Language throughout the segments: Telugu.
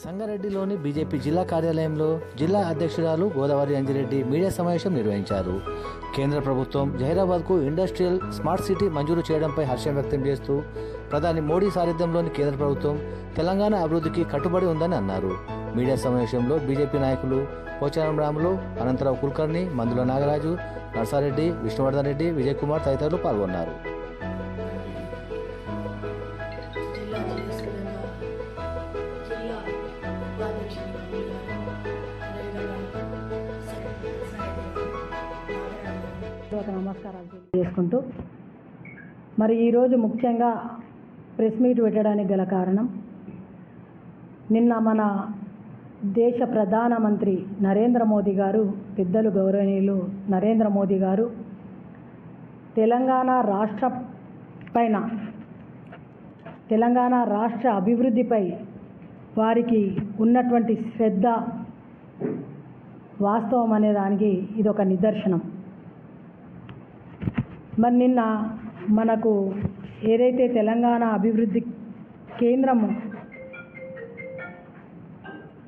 సంగారెడ్డిలోని బీజేపీ జిల్లా కార్యాలయంలో జిల్లా అధ్యక్షురాలు గోదావరి అంజిరెడ్డి మీడియా సమావేశం నిర్వహించారు. కేంద్ర ప్రభుత్వం జహీరాబాద్కు ఇండస్ట్రియల్ స్మార్ట్ సిటీ మంజూరు చేయడంపై హర్షం వ్యక్తం చేస్తూ ప్రధాని మోడీ సారథ్యంలోని కేంద్ర ప్రభుత్వం తెలంగాణ అభివృద్ధికి కట్టుబడి ఉందని అన్నారు. మీడియా సమావేశంలో బీజేపీ నాయకులు పోచారం రాములు అనంతరావు కుల్కర్ణి మందుల నాగరాజు నర్సారెడ్డి విష్ణువర్ధన్ రెడ్డి విజయ్ కుమార్ తదితరులు పాల్గొన్నారు. నమస్కారాలు చేసుకుంటూ. మరి ఈరోజు ముఖ్యంగా ప్రెస్ మీట్ పెట్టడానికి గల కారణం నిన్న మన దేశ ప్రధానమంత్రి నరేంద్ర మోదీ గారు పెద్దలు గౌరవనీయులు నరేంద్ర మోదీ గారు తెలంగాణ రాష్ట్ర పైన తెలంగాణ రాష్ట్ర అభివృద్ధిపై వారికి ఉన్నటువంటి శ్రద్ధ వాస్తవం అనే దానికి ఇది ఒక నిదర్శనం. మరి నిన్న మనకు ఏదైతే తెలంగాణ అభివృద్ధి కేంద్రము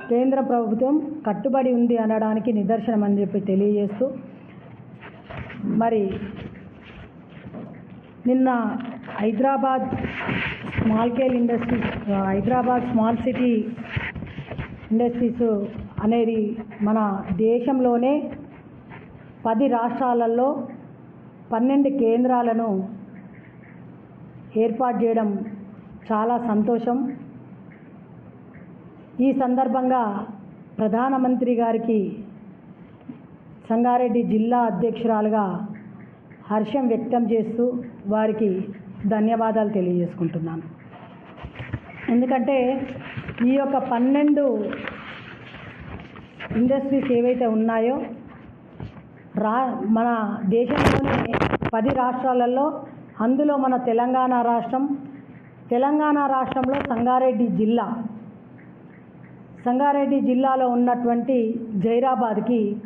కేంద్ర ప్రభుత్వం కట్టుబడి ఉంది అనడానికి నిదర్శనం అని చెప్పి తెలియజేస్తూ మరి నిన్న Hyderabad small scale industries Hyderabad small city industries అనేది మన దేశంలోనే పది రాష్ట్రాలలో పన్నెండు కేంద్రాలను ఏర్పాటు చేయడం చాలా సంతోషం. ఈ సందర్భంగా ప్రధానమంత్రి గారికి సంగారెడ్డి జిల్లా అధ్యక్షురాలుగా హర్షం వ్యక్తం చేస్తూ వారికి ధన్యవాదాలు తెలియజేసుకుంటున్నాను. ఎందుకంటే ఈ యొక్క పన్నెండు ఇండస్ట్రీస్ ఏవైతే ఉన్నాయో రా మన దేశంలోని పది రాష్ట్రాలలో అందులో మన తెలంగాణ రాష్ట్రం తెలంగాణ రాష్ట్రంలో సంగారెడ్డి జిల్లా. సంగారెడ్డి జిల్లాలో ఉన్నటువంటి జైరాబాద్కి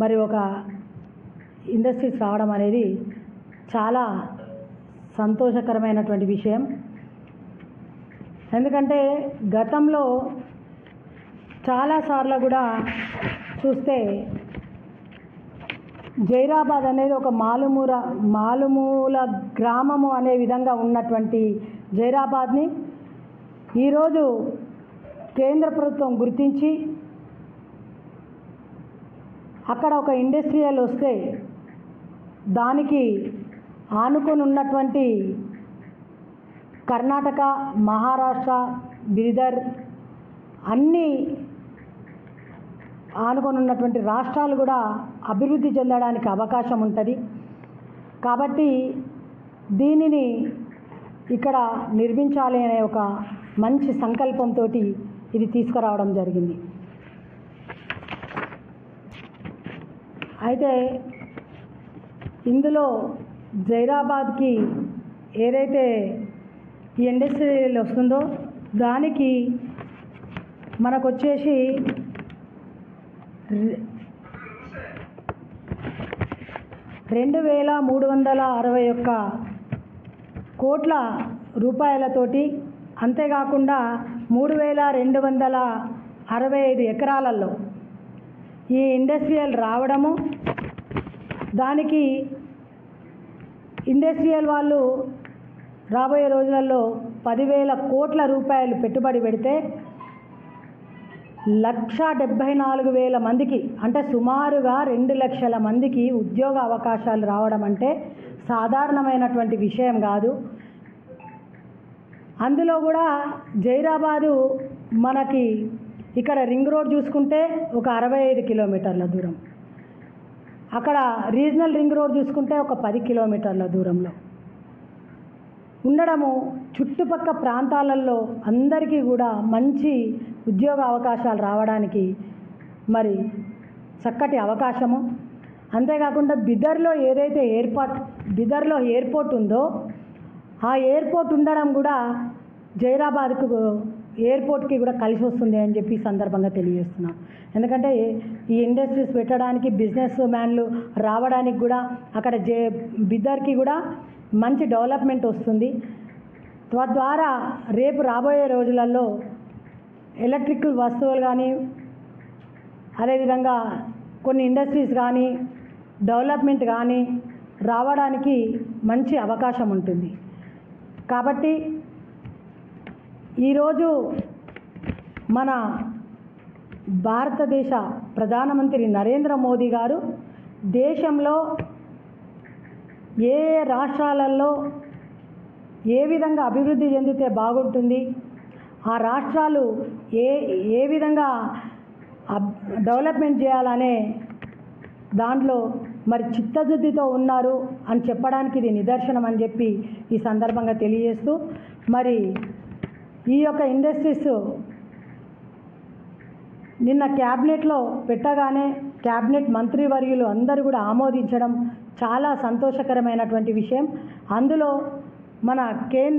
మరి ఒక ఇండస్ట్రీస్ రావడం అనేది చాలా సంతోషకరమైనటువంటి విషయం. ఎందుకంటే గతంలో చాలాసార్లు కూడా చూస్తే జైరాబాద్ అనేది ఒక మాలుమూల మాలుమూల గ్రామము అనే విధంగా ఉన్నటువంటి జైరాబాద్ని ఈరోజు కేంద్ర ప్రభుత్వం గుర్తించి అక్కడ ఒక ఇండస్ట్రియల్ వస్తే దానికి ఆనుకొని ఉన్నటువంటి కర్ణాటక మహారాష్ట్ర బిదర్ అన్నీ ఆనుకొని ఉన్నటువంటి రాష్ట్రాలు కూడా అభివృద్ధి చెందడానికి అవకాశం ఉంటుంది. కాబట్టి దీనిని ఇక్కడ నిర్మించాలి అనే ఒక మంచి సంకల్పంతో ఇది తీసుకురావడం జరిగింది. అయితే ఇందులో జైరాబాద్కి ఏదైతే ఈ ఇండస్ట్రియల్ వస్తుందో దానికి మనకు వచ్చేసి రెండు వేల మూడు వందల అరవై ఒక్క కోట్ల రూపాయలతోటి అంతేకాకుండా మూడు వేల రెండు వందల అరవై ఐదు ఎకరాలలో ఈ ఇండస్ట్రియల్ రావడము దానికి ఇండస్ట్రియల్ వాళ్ళు రాబోయే రోజులలో పదివేల కోట్ల రూపాయలు పెట్టుబడి పెడితే లక్ష డెబ్భై నాలుగు వేల మందికి అంటే సుమారుగా రెండు లక్షల మందికి ఉద్యోగ అవకాశాలు రావడం అంటే సాధారణమైనటువంటి విషయం కాదు. అందులో కూడా జైరాబాదు మనకి ఇక్కడ రింగ్ రోడ్ చూసుకుంటే ఒక అరవై ఐదు కిలోమీటర్ల దూరం. అక్కడ రీజనల్ రింగ్ రోడ్ చూసుకుంటే ఒక పది కిలోమీటర్ల దూరంలో. ఉండడము చుట్టుపక్క ప్రాంతాలలో అందరికీ కూడా మంచి ఉద్యోగ అవకాశాలు రావడానికి మరి చక్కటి అవకాశము. అంతేకాకుండా బిదర్లో ఏదైతే ఎయిర్పోర్ట్ బిదర్లో ఎయిర్పోర్ట్ ఉందో ఆ ఎయిర్పోర్ట్ ఉండడం కూడా జైరాబాద్కు ఎయిర్పోర్ట్కి కూడా కలిసి వస్తుంది అని చెప్పి సందర్భంగా తెలియజేస్తున్నాం. ఎందుకంటే ఈ ఇండస్ట్రీస్ పెట్టడానికి బిజినెస్ మ్యాన్లు రావడానికి కూడా అక్కడ జే బిద్దర్కి కూడా మంచి డెవలప్మెంట్ వస్తుంది. తద్వారా రేపు రాబోయే రోజులలో ఎలక్ట్రికల్ వస్తువులు కానీ అదేవిధంగా కొన్ని ఇండస్ట్రీస్ కానీ డెవలప్మెంట్ కానీ రావడానికి మంచి అవకాశం ఉంటుంది. కాబట్టి ఈరోజు మన భారతదేశ ప్రధానమంత్రి నరేంద్ర మోదీ గారు దేశంలో ఏ ఏ రాష్ట్రాలలో ఏ విధంగా అభివృద్ధి చెందితే బాగుంటుంది? ఆ రాష్ట్రాలు ఏ ఏ విధంగా అబ్- డెవలప్మెంట్ చేయాలనే దాంట్లో మరి చిత్తశుద్ధితో ఉన్నారు అని చెప్పడానికి ఇది నిదర్శనం అని చెప్పి ఈ సందర్భంగా తెలియజేస్తూ మరి ఈ యొక్క ఇండస్ట్రీస్ నిన్న క్యాబినెట్లో పెట్టగానే క్యాబినెట్ మంత్రివర్యులు అందరూ కూడా ఆమోదించడం చాలా సంతోషకరమైనటువంటి విషయం. అందులో మన కేన్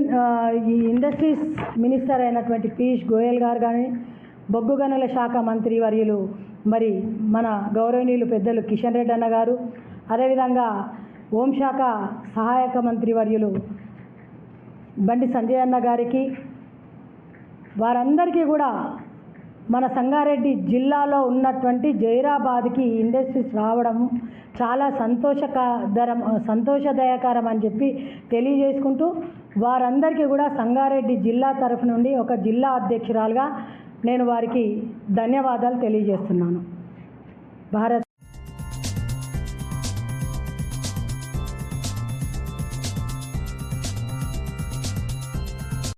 ఈ ఇండస్ట్రీస్ మినిస్టర్ అయినటువంటి పీయూష్ గోయల్ గారు కానీ బొగ్గు గనుల శాఖ మంత్రి వర్యులు మరి మన గౌరవనీయులు పెద్దలు కిషన్ రెడ్డి అన్న గారు అదేవిధంగా హోంశాఖ సహాయక మంత్రి వర్యులు బండి సంజయ్ అన్న గారికి వారందరికీ కూడా మన సంగారెడ్డి జిల్లాలో ఉన్నటువంటి జైరాబాద్కి ఈ ఇండస్ట్రీస్ రావడం చాలా సంతోషకరం సంతోషదాయకరం అని చెప్పి తెలియజేసుకుంటూ వారందరికీ కూడా సంగారెడ్డి జిల్లా తరఫు నుండి ఒక జిల్లా అధ్యక్షురాలుగా నేను వారికి ధన్యవాదాలు తెలియజేస్తున్నాను. భారత్